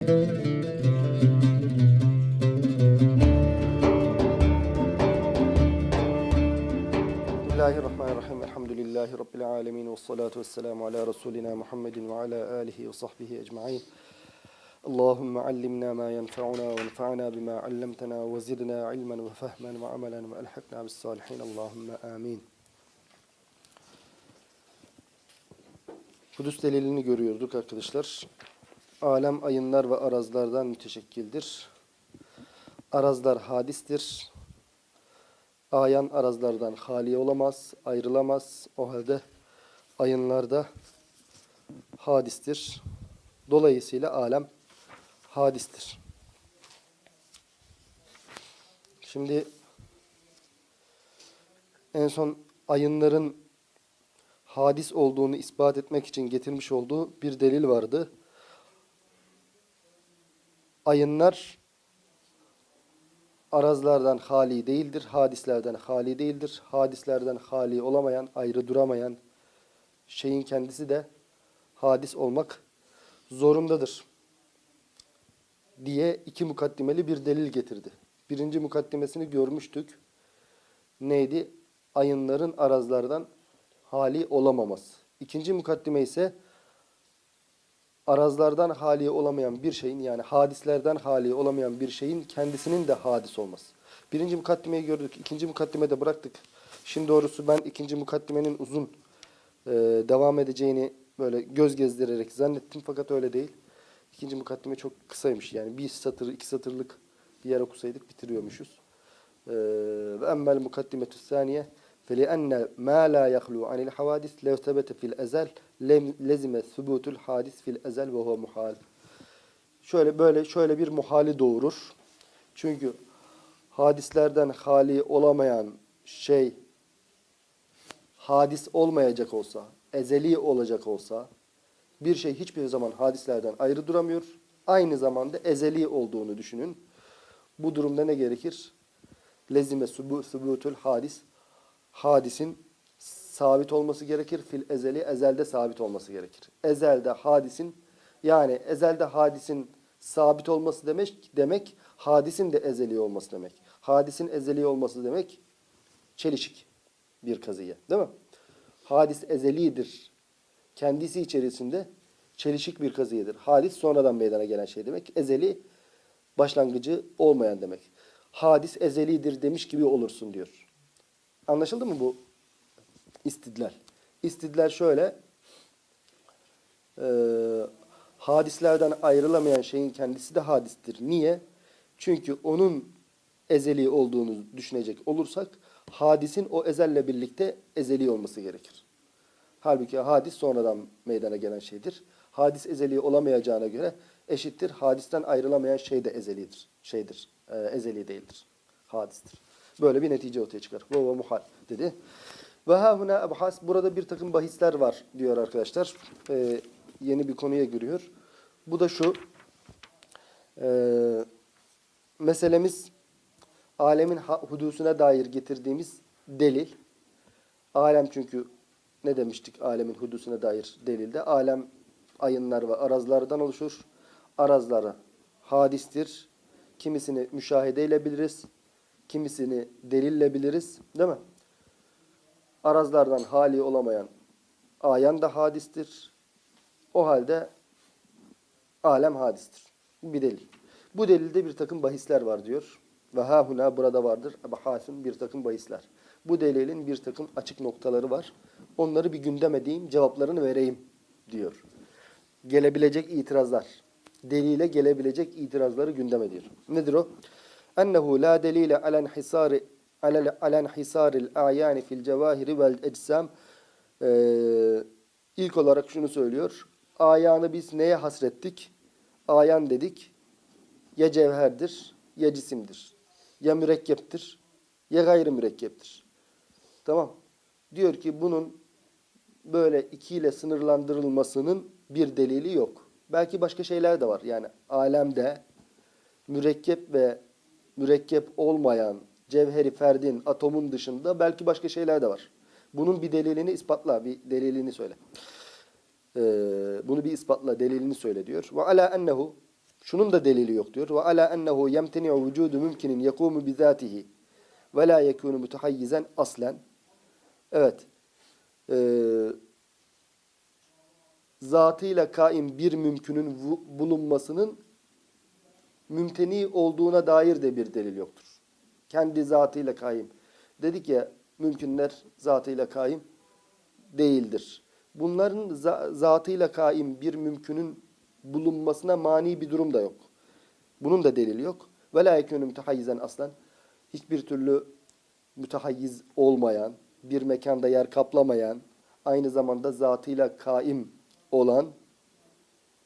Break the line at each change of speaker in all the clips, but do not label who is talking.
Bismillahirrahmanirrahim. Elhamdülillahi Rabbil alemin. Ve salatu ve selamu ala Resulina Muhammedin ve ala alihi ve sahbihi ecma'in. Allahümme allimna ma yenfa'una ve enfa'na bima allamtana ve zidna ilmen ve fehmen ve amelen ve elhakna bis salihin. Allahümme amin. Kudüs delilini görüyorduk arkadaşlar. Alem ayınlar ve arazlardan müteşekkildir. Arazlar hadistir. Ayan arazlardan hali olamaz, ayrılamaz. O halde ayınlarda hadistir. Dolayısıyla alem hadistir. Şimdi en son ayınların hadis olduğunu ispat etmek için getirmiş olduğu bir delil vardı. Ayınlar arazlardan hali değildir, hadislerden hali değildir. Hadislerden hali olamayan, ayrı duramayan şeyin kendisi de hadis olmak zorundadır diye iki mukaddimeli bir delil getirdi. Birinci mukaddimesini görmüştük. Neydi? Ayınların arazlardan hali olamaması. İkinci mukaddime ise arazlardan hali olamayan bir şeyin yani hadislerden hali olamayan bir şeyin kendisinin de hadis olması. Birinci mukaddimeyi gördük. ikinci mukaddimede bıraktık. Şimdi doğrusu ben ikinci mukaddimenin uzun e, devam edeceğini böyle göz gezdirerek zannettim fakat öyle değil. İkinci mukaddime çok kısaymış. Yani bir satır, iki satırlık bir yer okusaydık bitiriyormuşuz. Ee, Ve emmel mukaddimetü saniye فَلِأَنَّ مَا لَا يَخْلُوا عَنِ الْحَوَادِثِ لَوْ ثَبَتَ فِي الْأَزَلِ lezime sübutul hadis fil ezel ve huve muhal. Şöyle böyle şöyle bir muhali doğurur. Çünkü hadislerden hali olamayan şey hadis olmayacak olsa, ezeli olacak olsa bir şey hiçbir zaman hadislerden ayrı duramıyor. Aynı zamanda ezeli olduğunu düşünün. Bu durumda ne gerekir? Lezime sübutul hadis. Hadisin sabit olması gerekir. Fil ezeli ezelde sabit olması gerekir. Ezelde hadisin yani ezelde hadisin sabit olması demek demek hadisin de ezeli olması demek. Hadisin ezeli olması demek çelişik bir kazıya, değil mi? Hadis ezelidir kendisi içerisinde çelişik bir kazıyedir. Hadis sonradan meydana gelen şey demek. Ezeli başlangıcı olmayan demek. Hadis ezelidir demiş gibi olursun diyor. Anlaşıldı mı bu istidlal? İstidlal şöyle. E, hadislerden ayrılamayan şeyin kendisi de hadistir. Niye? Çünkü onun ezeli olduğunu düşünecek olursak hadisin o ezelle birlikte ezeli olması gerekir. Halbuki hadis sonradan meydana gelen şeydir. Hadis ezeli olamayacağına göre eşittir. Hadisten ayrılamayan şey de ezelidir. Şeydir. E, ezeli değildir. Hadistir. Böyle bir netice ortaya çıkar. Ve muhal dedi. Ve ha huna ebhas. Burada bir takım bahisler var diyor arkadaşlar. E, yeni bir konuya giriyor. Bu da şu. E, meselemiz alemin hudusuna dair getirdiğimiz delil. Alem çünkü ne demiştik alemin hudusuna dair delilde? Alem ayınlar ve arazlardan oluşur. Arazları hadistir. Kimisini müşahedeyle biliriz. Kimisini delille biliriz. Değil mi? Arazlardan hali olamayan ayan da hadistir. O halde alem hadistir. Bu bir delil. Bu delilde bir takım bahisler var diyor. Ve hahuna burada vardır. Bahasun bir takım bahisler. Bu delilin bir takım açık noktaları var. Onları bir gündem edeyim, cevaplarını vereyim diyor. Gelebilecek itirazlar. Delile gelebilecek itirazları gündem ediyor. Nedir o? Ennehu la delile alen hisari alen hisaril ayani fil cevahiri vel ecsam ee, ilk olarak şunu söylüyor. Ayanı biz neye hasrettik? Ayan dedik. Ya cevherdir, ya cisimdir. Ya mürekkeptir, ya gayri mürekkeptir. Tamam. Diyor ki bunun böyle ikiyle sınırlandırılmasının bir delili yok. Belki başka şeyler de var. Yani alemde mürekkep ve mürekkep olmayan cevheri ferdin, atomun dışında belki başka şeyler de var. Bunun bir delilini ispatla, bir delilini söyle. Ee, bunu bir ispatla, delilini söyle diyor. Ve ala ennehu Şunun da delili yok diyor. Ve ala ennehu yemteni'u vücudu mümkinin yekumu bizatihi ve la yekunu mutahayyizen aslen. Evet. Ee, zatıyla kaim bir mümkünün bulunmasının mümteni olduğuna dair de bir delil yoktur. Kendi zatıyla kaim. Dedik ya mümkünler zatıyla kaim değildir. Bunların za- zatıyla kaim bir mümkünün bulunmasına mani bir durum da yok. Bunun da delili yok. Ve la yekûnü mütehayyizen. Hiçbir türlü mütehayyiz olmayan, bir mekanda yer kaplamayan, aynı zamanda zatıyla kaim olan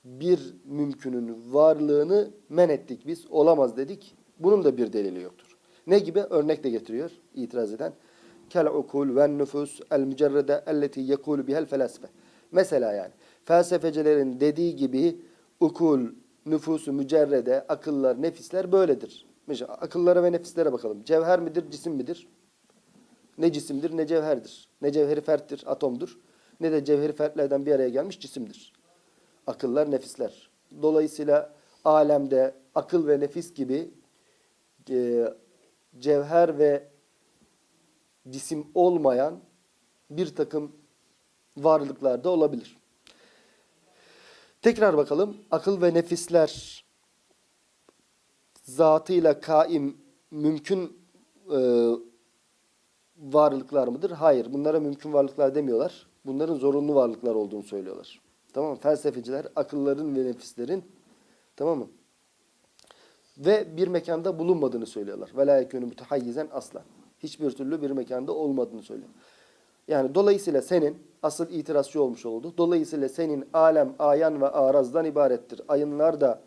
bir mümkünün varlığını men ettik biz. Olamaz dedik. Bunun da bir delili yoktur. Ne gibi? Örnek de getiriyor itiraz eden. Kel ukul ve nüfus el mücerrede elleti yekulu bihel felsefe. Mesela yani felsefecilerin dediği gibi ukul, nüfusu mücerrede, akıllar, nefisler böyledir. Mesela akıllara ve nefislere bakalım. Cevher midir, cisim midir? Ne cisimdir ne cevherdir. Ne cevheri ferttir, atomdur. Ne de cevheri fertlerden bir araya gelmiş cisimdir. Akıllar, nefisler. Dolayısıyla alemde akıl ve nefis gibi e, cevher ve cisim olmayan bir takım varlıklar da olabilir. Tekrar bakalım. Akıl ve nefisler zatıyla kaim mümkün e, varlıklar mıdır? Hayır. Bunlara mümkün varlıklar demiyorlar. Bunların zorunlu varlıklar olduğunu söylüyorlar. Tamam mı? Felsefeciler akılların ve nefislerin tamam mı? Ve bir mekanda bulunmadığını söylüyorlar. Ve la yekûnü asla. Hiçbir türlü bir mekanda olmadığını söylüyor. Yani dolayısıyla senin asıl itirazçı olmuş oldu. Dolayısıyla senin alem, ayan ve arazdan ibarettir. Ayınlar da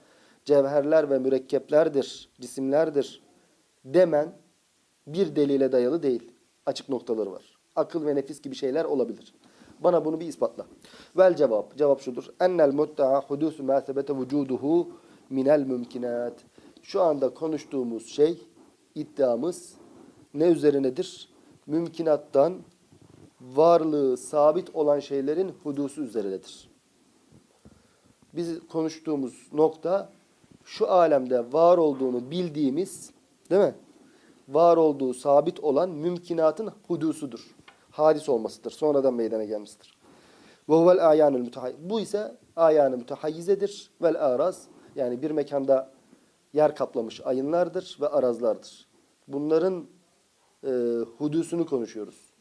cevherler ve mürekkeplerdir, cisimlerdir demen bir delile dayalı değil. Açık noktaları var. Akıl ve nefis gibi şeyler olabilir. Bana bunu bir ispatla. Vel cevap. Cevap şudur. Ennel mutta'a hudusu ma sebete vücuduhu minel mümkinat. Şu anda konuştuğumuz şey, iddiamız ne üzerinedir? Mümkinattan varlığı sabit olan şeylerin hudusu üzerinedir. Biz konuştuğumuz nokta şu alemde var olduğunu bildiğimiz, değil mi? Var olduğu sabit olan mümkinatın hudusudur. Hadis olmasıdır. Sonradan meydana gelmesidir. Ve huvel ayanul. Bu ise ayanı mütehayyizedir. Vel araz yani bir mekanda yer kaplamış ayınlardır ve arazlardır. Bunların e, hudusunu konuşuyoruz.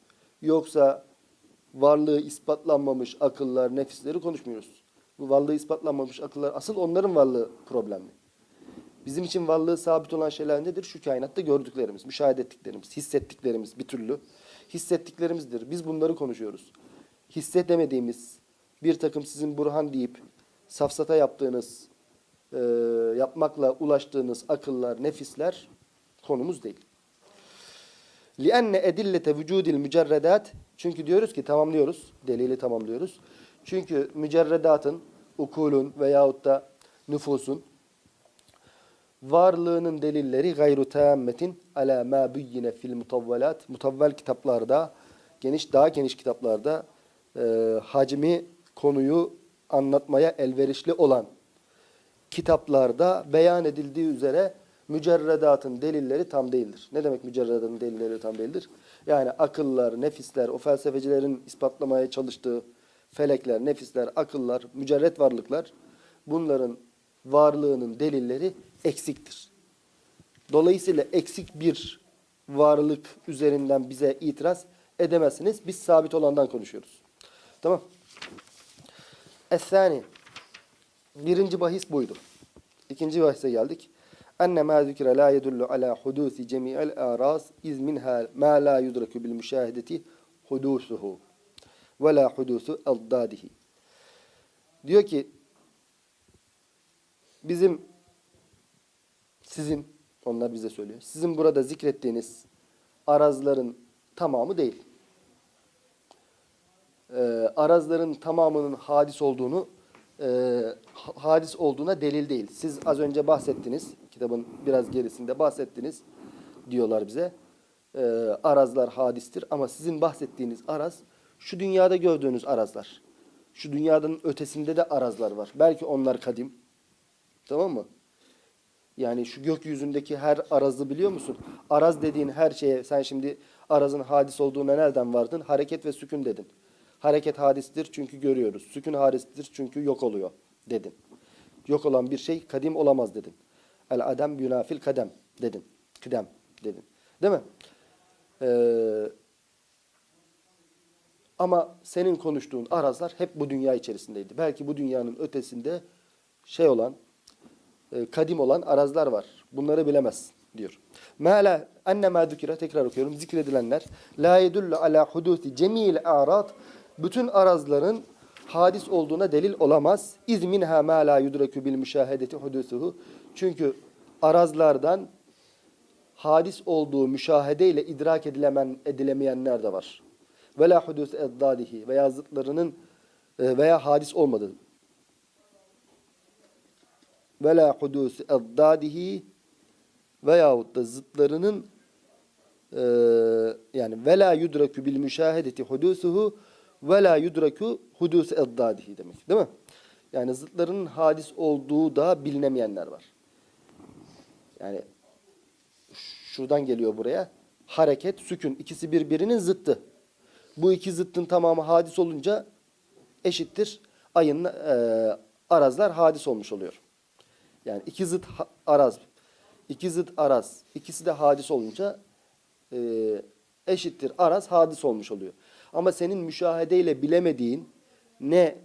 Yoksa varlığı ispatlanmamış akıllar, nefisleri konuşmuyoruz. Bu varlığı ispatlanmamış akıllar asıl onların varlığı problemli. Bizim için varlığı sabit olan şeyler nedir? Şu kainatta gördüklerimiz, müşahede ettiklerimiz, hissettiklerimiz bir türlü. Hissettiklerimizdir. Biz bunları konuşuyoruz. Hissedemediğimiz bir takım sizin burhan deyip safsata yaptığınız, e, yapmakla ulaştığınız akıllar, nefisler konumuz değil. لِأَنَّ اَدِلَّةَ وُجُودِ الْمُجَرَّدَاتِ Çünkü diyoruz ki tamamlıyoruz, delili tamamlıyoruz. Çünkü mücerredatın, ukulun veyahut da nüfusun varlığının delilleri gayru tammetin ala ma buyyine fil mutavvelat. Mutavvel kitaplarda, geniş daha geniş kitaplarda e, hacmi konuyu anlatmaya elverişli olan kitaplarda beyan edildiği üzere mücerredatın delilleri tam değildir. Ne demek mücerredatın delilleri tam değildir? Yani akıllar, nefisler, o felsefecilerin ispatlamaya çalıştığı felekler, nefisler, akıllar, mücerret varlıklar bunların varlığının delilleri eksiktir. Dolayısıyla eksik bir varlık üzerinden bize itiraz edemezsiniz. Biz sabit olandan konuşuyoruz. Tamam. Es-sani. Birinci bahis buydu. İkinci bahise geldik. Enne ma zikre la yedullu ala hudusi cemi'el aras iz minha ma la yudraku bil müşahedeti hudusuhu ve la hudusu eldadihi. Diyor ki bizim sizin onlar bize söylüyor. Sizin burada zikrettiğiniz arazların tamamı değil. Ee, arazların tamamının hadis olduğunu e, ha- hadis olduğuna delil değil. Siz az önce bahsettiniz, kitabın biraz gerisinde bahsettiniz diyorlar bize. Ee, arazlar hadistir ama sizin bahsettiğiniz araz şu dünyada gördüğünüz arazlar. Şu dünyanın ötesinde de arazlar var. Belki onlar kadim. Tamam mı? Yani şu gökyüzündeki her arazı biliyor musun? Araz dediğin her şeye sen şimdi arazın hadis olduğuna nereden vardın? Hareket ve sükun dedin. Hareket hadistir çünkü görüyoruz. Sükun hadistir çünkü yok oluyor dedin. Yok olan bir şey kadim olamaz dedin. El adem yunafil kadem dedin. Kıdem dedin. Değil mi? Ee, ama senin konuştuğun arazlar hep bu dünya içerisindeydi. Belki bu dünyanın ötesinde şey olan, e, kadim olan arazlar var. Bunları bilemez diyor. Mâlâ ennemâ zükire tekrar okuyorum. Zikredilenler la yedullu ala hudusi cemil arat bütün arazların hadis olduğuna delil olamaz. İz minha mâ lâ yudrakü bil müşahedeti hudusuhu. Çünkü arazlardan hadis olduğu müşahedeyle idrak edilemen, edilemeyenler de var. Ve la hudus eddadihi veya zıtlarının e, veya hadis olmadığı. Ve la hudus eddadihi veyahut da zıtlarının e, yani ve la yudraku bil müşahedeti hudusuhu ve la yudraku hudus eddadihi demek. Değil mi? Yani zıtlarının hadis olduğu da bilinemeyenler var. Yani şuradan geliyor buraya. Hareket, sükun ikisi birbirinin zıttı. Bu iki zıttın tamamı hadis olunca eşittir. Ayın e, arazlar hadis olmuş oluyor. Yani iki zıt araz, iki zıt araz, ikisi de hadis olunca e, eşittir. Araz hadis olmuş oluyor. Ama senin müşahedeyle bilemediğin ne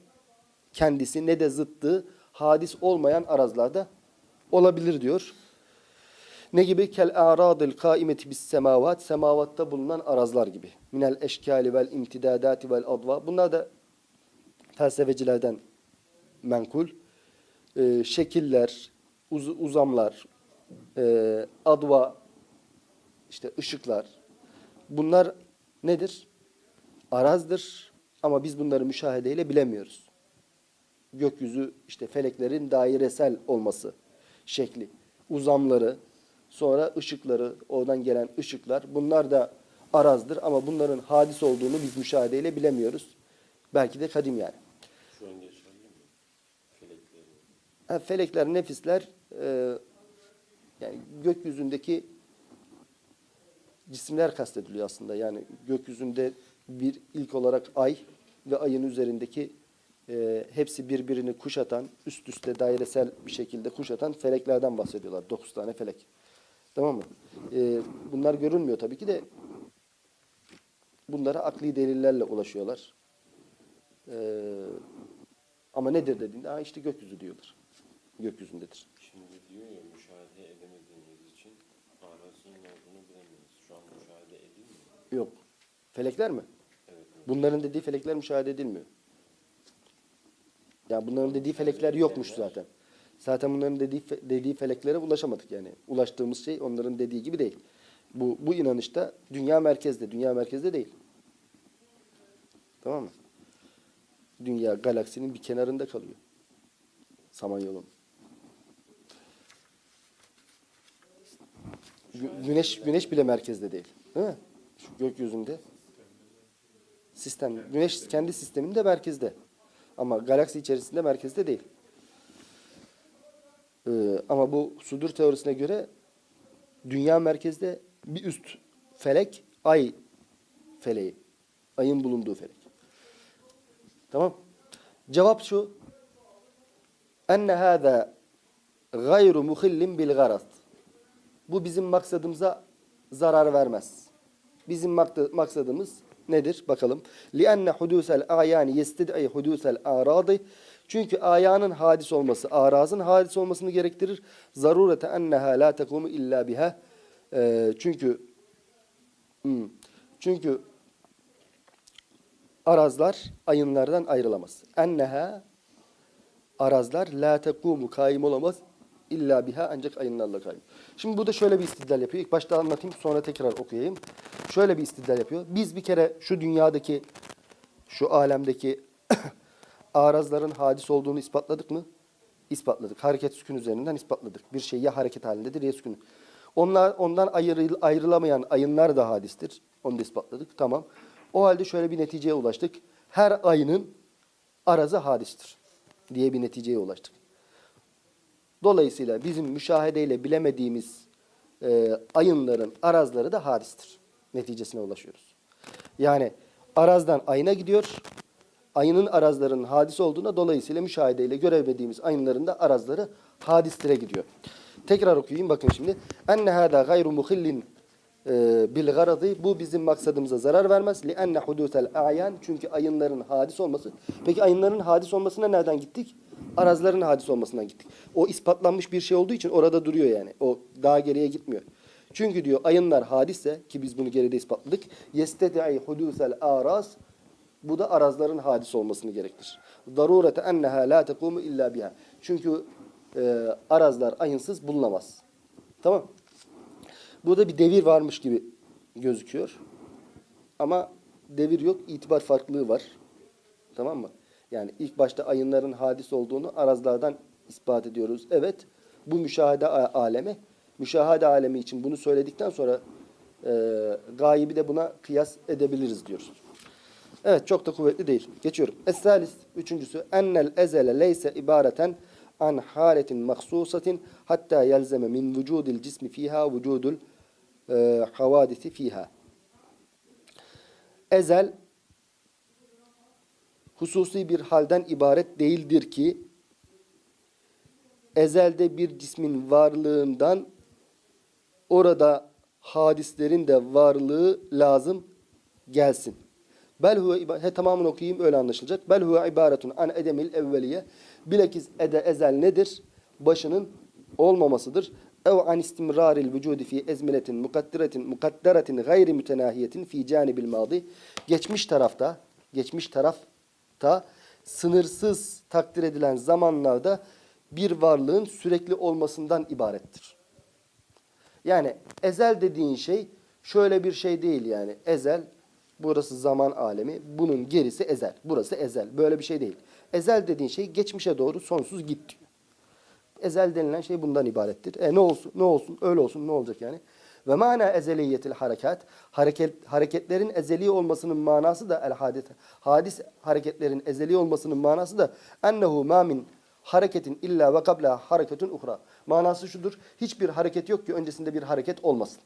kendisi ne de zıttı hadis olmayan arazlarda olabilir diyor. Ne gibi? Kel aradil kaimeti bis semavat. Semavatta bulunan arazlar gibi. Minel eşkali vel imtidadati vel adva. Bunlar da felsefecilerden menkul. Ee, şekiller, uz- uzamlar, e, adva, işte ışıklar. Bunlar nedir? Arazdır. Ama biz bunları müşahedeyle bilemiyoruz. Gökyüzü işte feleklerin dairesel olması şekli, uzamları, sonra ışıkları, oradan gelen ışıklar bunlar da arazdır ama bunların hadis olduğunu biz müşahedeyle bilemiyoruz. Belki de kadim yani.
Şu an geçerli mi? Felekleri.
Ha, felekler, nefisler e, yani gökyüzündeki cisimler kastediliyor aslında. Yani gökyüzünde bir ilk olarak ay ve ayın üzerindeki e, hepsi birbirini kuşatan, üst üste dairesel bir şekilde kuşatan feleklerden bahsediyorlar. Dokuz tane felek. Tamam mı? E, bunlar görünmüyor tabii ki de bunlara akli delillerle ulaşıyorlar. E, ama nedir dediğinde ha işte gökyüzü diyorlar. Gökyüzündedir.
Şimdi diyor ya müşahede edemediğimiz için arasının olduğunu bilemiyoruz. Şu an müşahede edilmiyor.
Yok. Felekler mi? Bunların dediği felekler müşahede edilmiyor. Ya bunların dediği felekler yokmuş zaten. Zaten bunların dediği dediği feleklere ulaşamadık yani. Ulaştığımız şey onların dediği gibi değil. Bu bu inanışta dünya merkezde, dünya merkezde değil. Tamam mı? Dünya galaksinin bir kenarında kalıyor. Samanyolu'nun. Gü- Güneş güneş bile merkezde değil. Değil mi? Şu gökyüzünde. Sistem güneş kendi sisteminde merkezde. Ama galaksi içerisinde merkezde değil. Ee, ama bu sudur teorisine göre dünya merkezde bir üst felek ay feleği. Ayın bulunduğu felek. Tamam. Cevap şu. Enne hâzâ gayru muhillin bil garaz. Bu bizim maksadımıza zarar vermez. Bizim maksadımız nedir? Bakalım. لِأَنَّ حُدُوسَ الْاَعْيَانِ يَسْتِدْعِ حُدُوسَ الْاَعْرَاضِ Çünkü ayanın hadis olması, arazın hadis olmasını gerektirir. Zarurete enneha la tekumu illa biha. Ee, çünkü hmm, çünkü arazlar ayınlardan ayrılamaz. Enneha arazlar la tekumu kaim olamaz illa biha ancak ayınlarla kaim. Şimdi burada şöyle bir istidlal yapıyor. İlk başta anlatayım sonra tekrar okuyayım. Şöyle bir istidlal yapıyor. Biz bir kere şu dünyadaki şu alemdeki arazların hadis olduğunu ispatladık mı? İspatladık. Hareket sükun üzerinden ispatladık. Bir şey ya hareket halindedir ya sükun. Onlar, ondan ayrı, ayrılamayan ayınlar da hadistir. Onu da ispatladık. Tamam. O halde şöyle bir neticeye ulaştık. Her ayının arazı hadistir diye bir neticeye ulaştık. Dolayısıyla bizim müşahedeyle bilemediğimiz e, ayınların arazları da hadistir. Neticesine ulaşıyoruz. Yani arazdan ayına gidiyor. Ayının arazlarının hadis olduğuna dolayısıyla müşahedeyle göremediğimiz ayınların da arazları hadistire gidiyor. Tekrar okuyayım bakın şimdi. Enne hâdâ gayru muhillin bil garadı. Bu bizim maksadımıza zarar vermez. Li enne hudûsel a'yan. Çünkü ayınların hadis olması. Peki ayınların hadis olmasına nereden gittik? Arazların hadis olmasından gittik. O ispatlanmış bir şey olduğu için orada duruyor yani. O daha geriye gitmiyor. Çünkü diyor ayınlar hadisse ki biz bunu geride ispatladık. Yesteti'i hudûsel araz. Bu da arazların hadis olmasını gerektirir. Darurete enneha la tekumu illa biha. Çünkü e, arazlar ayınsız bulunamaz. Tamam. Burada bir devir varmış gibi gözüküyor. Ama devir yok, itibar farklılığı var. Tamam mı? Yani ilk başta ayınların hadis olduğunu arazlardan ispat ediyoruz. Evet, bu müşahede a- alemi. Müşahede alemi için bunu söyledikten sonra e, gaybi de buna kıyas edebiliriz diyoruz. Evet, çok da kuvvetli değil. Geçiyorum. Es-salis, üçüncüsü. Ennel ezele leyse ibareten an haletin mahsusatin hatta yelzeme min vücudil cismi fiha vücudul e, havadisi fiha. Ezel hususi bir halden ibaret değildir ki ezelde bir cismin varlığından orada hadislerin de varlığı lazım gelsin. Bel huve he, tamamını okuyayım öyle anlaşılacak. Bel huve ibaretun an edemil evveliye. Bilakis ede ezel nedir? Başının olmamasıdır. Ev an istimraril vücudi fi ezmiletin mukaddiretin mukadderetin gayri mütenahiyetin fi canibil madi. Geçmiş tarafta, geçmiş tarafta sınırsız takdir edilen zamanlarda bir varlığın sürekli olmasından ibarettir. Yani ezel dediğin şey şöyle bir şey değil yani. Ezel burası zaman alemi. Bunun gerisi ezel. Burası ezel. Böyle bir şey değil. Ezel dediğin şey geçmişe doğru sonsuz git diyor. Ezel denilen şey bundan ibarettir. E ne olsun ne olsun öyle olsun ne olacak yani? Ve mana ezeliyetil harekat hareket hareketlerin ezeli olmasının manası da el hadis hadis hareketlerin ezeli olmasının manası da ennehu ma min hareketin illa ve kabla hareketun uhra. Manası şudur. Hiçbir hareket yok ki öncesinde bir hareket olmasın.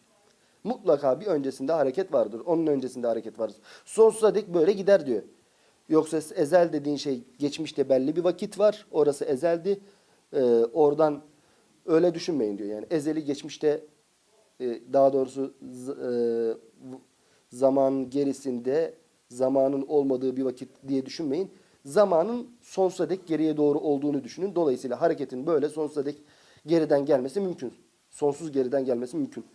Mutlaka bir öncesinde hareket vardır. Onun öncesinde hareket vardır. Sonsuza dek böyle gider diyor. Yoksa ezel dediğin şey geçmişte belli bir vakit var. Orası ezeldi. Ee, oradan öyle düşünmeyin diyor. Yani ezeli geçmişte e, daha doğrusu e, zaman gerisinde zamanın olmadığı bir vakit diye düşünmeyin. Zamanın sonsuza dek geriye doğru olduğunu düşünün. Dolayısıyla hareketin böyle sonsuza dek geriden gelmesi mümkün. Sonsuz geriden gelmesi mümkün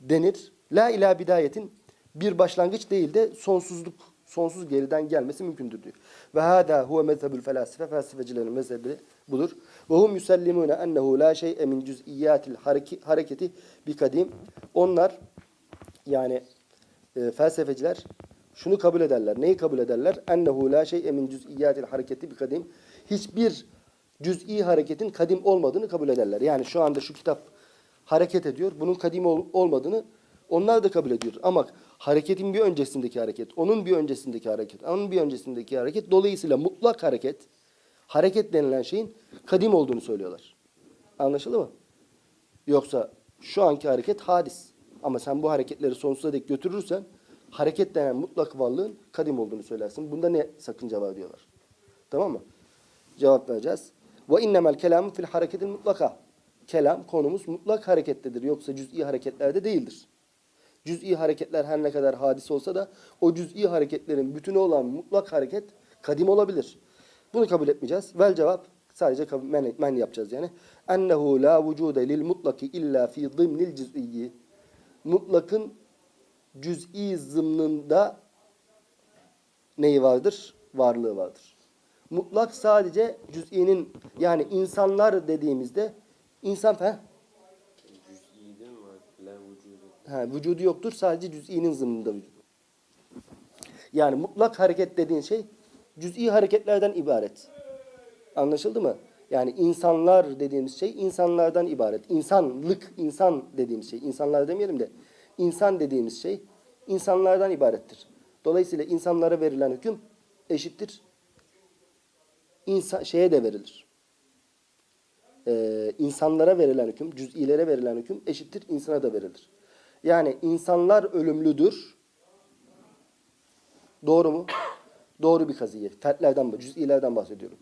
denir. La ila bidayetin bir başlangıç değil de sonsuzluk, sonsuz geriden gelmesi mümkündür diyor. Ve hâdâ huve mezhebül felasife, felsefecilerin mezhebi budur. Ve hum yusellimûne ennehu la şey'e min cüz'iyyatil hareki- hareketi bi kadim. Onlar yani e, felsefeciler şunu kabul ederler. Neyi kabul ederler? Ennehu la şey'e min cüz'iyyatil hareketi bi kadim. Hiçbir cüz'i hareketin kadim olmadığını kabul ederler. Yani şu anda şu kitap hareket ediyor. Bunun kadim ol- olmadığını onlar da kabul ediyor. Ama hareketin bir öncesindeki hareket, onun bir öncesindeki hareket, onun bir öncesindeki hareket dolayısıyla mutlak hareket, hareket denilen şeyin kadim olduğunu söylüyorlar. Anlaşıldı mı? Yoksa şu anki hareket hadis. Ama sen bu hareketleri sonsuza dek götürürsen hareket denen mutlak varlığın kadim olduğunu söylersin. Bunda ne sakınca var diyorlar. Tamam mı? Cevap vereceğiz. Ve innemel kelamu fil hareketil mutlaka. Kelam konumuz mutlak harekettedir. Yoksa cüz'i hareketlerde değildir. Cüz'i hareketler her ne kadar hadis olsa da o cüz'i hareketlerin bütünü olan mutlak hareket kadim olabilir. Bunu kabul etmeyeceğiz. Vel cevap sadece men, men yapacağız yani. Ennehu la vücude lil mutlaki illa fi zımnil cüz'iyyi. Mutlakın cüz'i zımnında neyi vardır? Varlığı vardır. Mutlak sadece cüz'inin yani insanlar dediğimizde insan fe
Cüz'i değil mi var? La vücudu.
Ha, vücudu yoktur sadece cüz'inin zımnında vücudu. Yani mutlak hareket dediğin şey cüz'i hareketlerden ibaret. Anlaşıldı mı? Yani insanlar dediğimiz şey insanlardan ibaret. İnsanlık, insan dediğimiz şey. insanlar demeyelim de insan dediğimiz şey insanlardan ibarettir. Dolayısıyla insanlara verilen hüküm eşittir. İnsan, şeye de verilir. e, insanlara verilen hüküm, cüz'ilere verilen hüküm eşittir insana da verilir. Yani insanlar ölümlüdür. Doğru mu? Doğru bir kaziye. Fertlerden, cüz'ilerden bahsediyorum.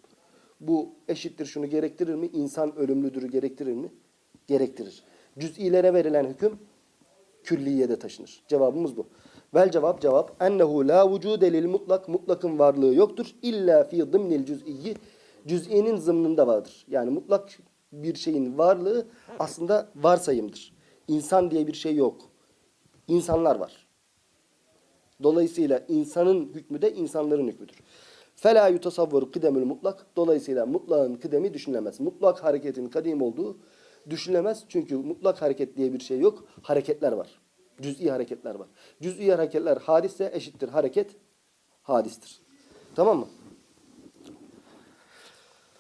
Bu eşittir şunu gerektirir mi? İnsan ölümlüdürü gerektirir mi? Gerektirir. Cüz'ilere verilen hüküm külliyede taşınır. Cevabımız bu. Vel cevap cevap ennehu la vücude lil mutlak mutlakın varlığı yoktur illa fi zımnil cüz'iyyi cüz'inin zımnında vardır. Yani mutlak bir şeyin varlığı aslında varsayımdır. İnsan diye bir şey yok. İnsanlar var. Dolayısıyla insanın hükmü de insanların hükmüdür. Fela yutasavvaru kıdemül mutlak. Dolayısıyla mutlağın kıdemi düşünülemez. Mutlak hareketin kadim olduğu düşünülemez. Çünkü mutlak hareket diye bir şey yok. Hareketler var. Cüz'i hareketler var. Cüz'i hareketler hadisse eşittir hareket hadistir. Tamam mı?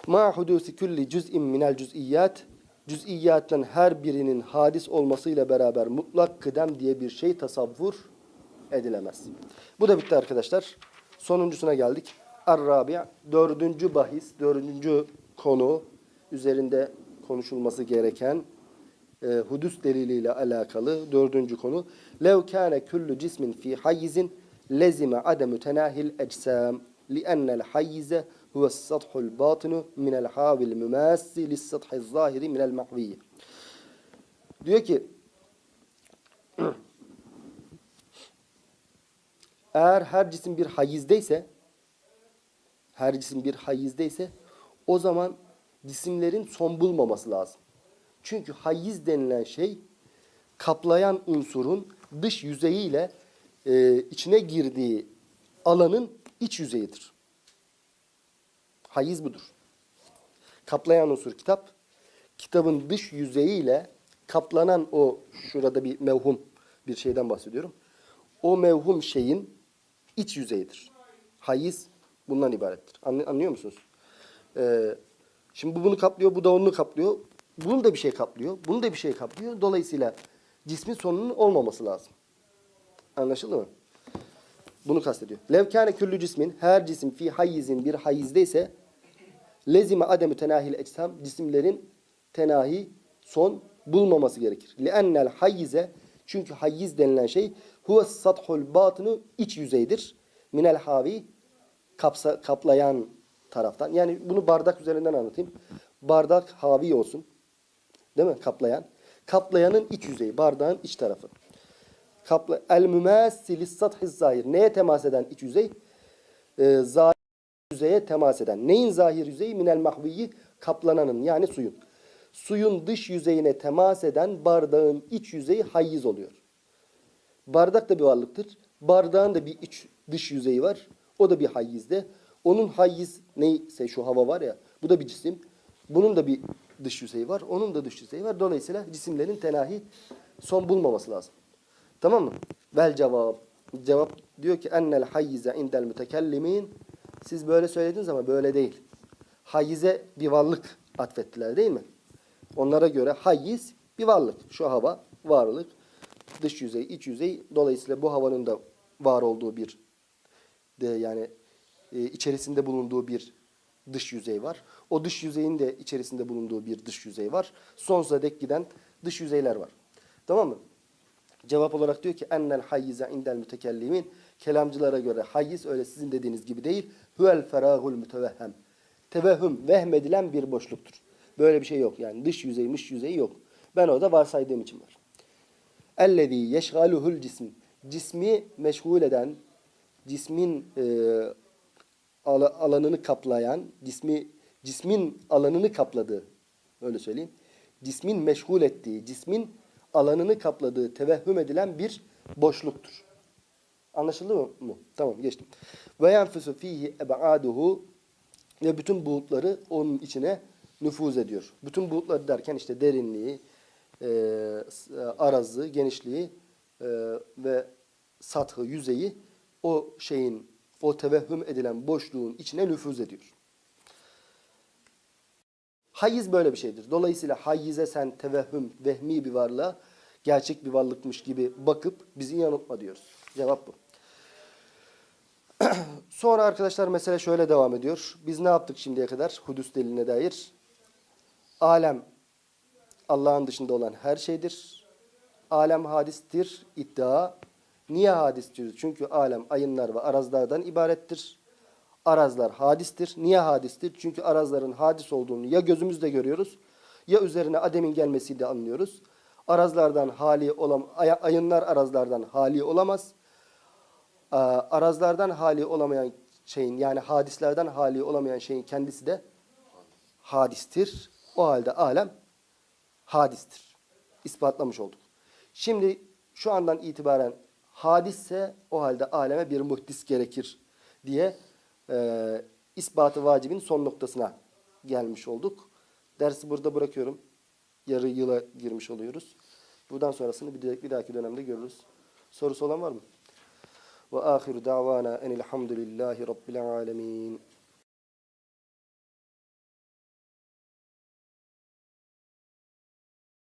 Ma hudusi kulli cüz'in minel cüz'iyyat cüz'iyyattan her birinin hadis olmasıyla beraber mutlak kıdem diye bir şey tasavvur edilemez. Bu da bitti arkadaşlar. Sonuncusuna geldik. Ar-Rabi' dördüncü bahis, dördüncü konu üzerinde konuşulması gereken e, hudus deliliyle alakalı dördüncü konu. Lev kâne kullu cismin fi hayyizin lezime ademü tenahil ecsam li'ennel hayyize huves sathul batinu minel havil mümassi lissathil zahiri minel mahviyye. Diyor ki eğer her cisim bir hayizdeyse her cisim bir hayizdeyse o zaman cisimlerin son bulmaması lazım. Çünkü hayiz denilen şey kaplayan unsurun dış yüzeyiyle e, içine girdiği alanın iç yüzeyidir. Hayiz budur. Kaplayan unsur kitap. Kitabın dış yüzeyiyle kaplanan o şurada bir mevhum bir şeyden bahsediyorum. O mevhum şeyin iç yüzeyidir. Hayiz bundan ibarettir. Anlıyor musunuz? Ee, şimdi bu bunu kaplıyor, bu da onu kaplıyor. Bunu da bir şey kaplıyor, bunu da bir şey kaplıyor. Dolayısıyla cismin sonunun olmaması lazım. Anlaşıldı mı? Bunu kastediyor. Levkâne küllü cismin, her cisim fi hayizin bir hayizdeyse lezime ademü tenahil eczam, cisimlerin tenahi son bulmaması gerekir. Li'ennel hayyize, çünkü hayyiz denilen şey huve sathul batını iç yüzeydir. Minel havi, kapsa, kaplayan taraftan. Yani bunu bardak üzerinden anlatayım. Bardak havi olsun. Değil mi? Kaplayan. Kaplayanın iç yüzeyi, bardağın iç tarafı. Kapla el mümessilis sathiz zahir. Neye temas eden iç yüzey? Ee, zahir yüzeye temas eden. Neyin zahir yüzeyi? Minel mahviyi kaplananın yani suyun. Suyun dış yüzeyine temas eden bardağın iç yüzeyi hayyiz oluyor. Bardak da bir varlıktır. Bardağın da bir iç dış yüzeyi var. O da bir hayyizde. Onun hayyiz neyse şu hava var ya bu da bir cisim. Bunun da bir dış yüzeyi var. Onun da dış yüzeyi var. Dolayısıyla cisimlerin tenahi son bulmaması lazım. Tamam mı? Vel cevap. Cevap diyor ki ennel hayyize indel mütekellimin. Siz böyle söylediniz ama böyle değil. Hayyize bir varlık atfettiler değil mi? Onlara göre hayyiz bir varlık. Şu hava varlık. Dış yüzey, iç yüzey. Dolayısıyla bu havanın da var olduğu bir de yani e, içerisinde bulunduğu bir dış yüzey var. O dış yüzeyin de içerisinde bulunduğu bir dış yüzey var. Sonsuza dek giden dış yüzeyler var. Tamam mı? Cevap olarak diyor ki ennel hayyize indel mütekellimin kelamcılara göre hayyiz öyle sizin dediğiniz gibi değil. Huvel ferahul mütevehhem. Tevehhüm, vehmedilen bir boşluktur. Böyle bir şey yok. Yani dış yüzey, mış yüzeyi yok. Ben orada varsaydığım için var. Ellezî yeşgaluhul cism. Cismi meşgul eden, cismin e, ala- alanını kaplayan, cismi cismin alanını kapladığı, öyle söyleyeyim. Cismin meşgul ettiği, cismin alanını kapladığı tevehhüm edilen bir boşluktur. Anlaşıldı mı? Tamam geçtim. Ve yenfusu fihi eb'aduhu ve bütün buğutları onun içine nüfuz ediyor. Bütün buğutları derken işte derinliği, e, e, arazı, genişliği e, ve sathı, yüzeyi o şeyin, o tevehhüm edilen boşluğun içine nüfuz ediyor. Hayyiz böyle bir şeydir. Dolayısıyla hayyize sen tevehhüm, vehmi bir varlığa gerçek bir varlıkmış gibi bakıp bizi yanıltma diyoruz. Cevap bu. Sonra arkadaşlar mesele şöyle devam ediyor. Biz ne yaptık şimdiye kadar hudüs deliline dair? Alem Allah'ın dışında olan her şeydir. Alem hadistir iddia. Niye hadis diyoruz? Çünkü alem ayınlar ve arazlardan ibarettir. Arazlar hadistir. Niye hadistir? Çünkü arazların hadis olduğunu ya gözümüzle görüyoruz ya üzerine ademin gelmesiyle anlıyoruz. Arazlardan hali olam ay- ayınlar arazlardan hali olamaz. Aa, Arazlardan hali olamayan şeyin yani hadislerden hali olamayan şeyin kendisi de hadistir. O halde alem hadistir. İspatlamış olduk. Şimdi şu andan itibaren hadisse o halde aleme bir muhdis gerekir diye e, ispatı vacibin son noktasına gelmiş olduk. Dersi burada bırakıyorum. Yarı yıla girmiş oluyoruz. Buradan sonrasını bir, bir dahaki dönemde görürüz. Sorusu olan var mı? Ve ahiru davana enilhamdülillahi rabbil alemin.